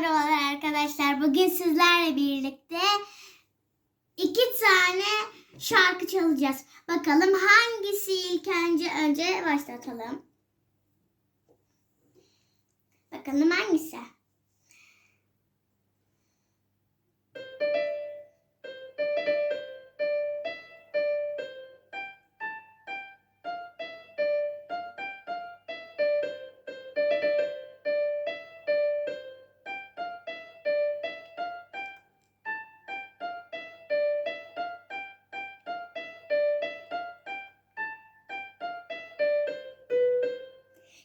Merhabalar arkadaşlar. Bugün sizlerle birlikte iki tane şarkı çalacağız. Bakalım hangisi ilk önce önce başlatalım. Bakalım hangisi?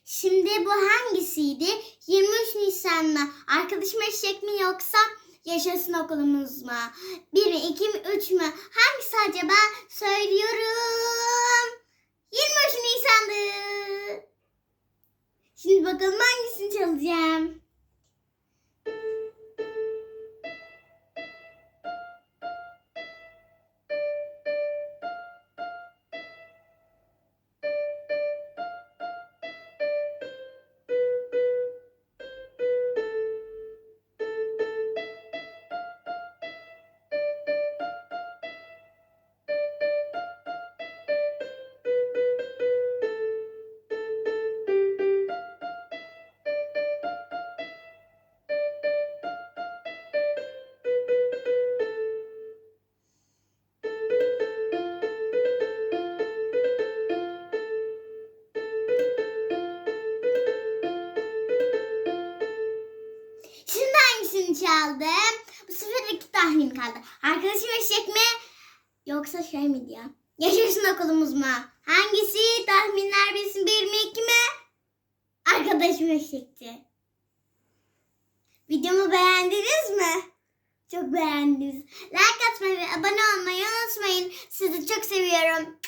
Şimdi bu hangisiydi? 23 Nisan mı? Arkadaşım eşek mi yoksa yaşasın okulumuz mu? 1 mi 2 mi 3 mü? Hangisi acaba? Söylüyorum. 23 Nisan'dı. Şimdi bakalım hangisini çalacağım. Hangisini çaldım? Bu sefer iki tahmin kaldı. Arkadaşım eşek mi? Yoksa şey mi diyor? Yaşasın okulumuz mu? Hangisi? Tahminler bilsin bir mi iki mi? Arkadaşım eşekti. Videomu beğendiniz mi? Çok beğendiniz. Like atmayı ve abone olmayı unutmayın. Sizi çok seviyorum.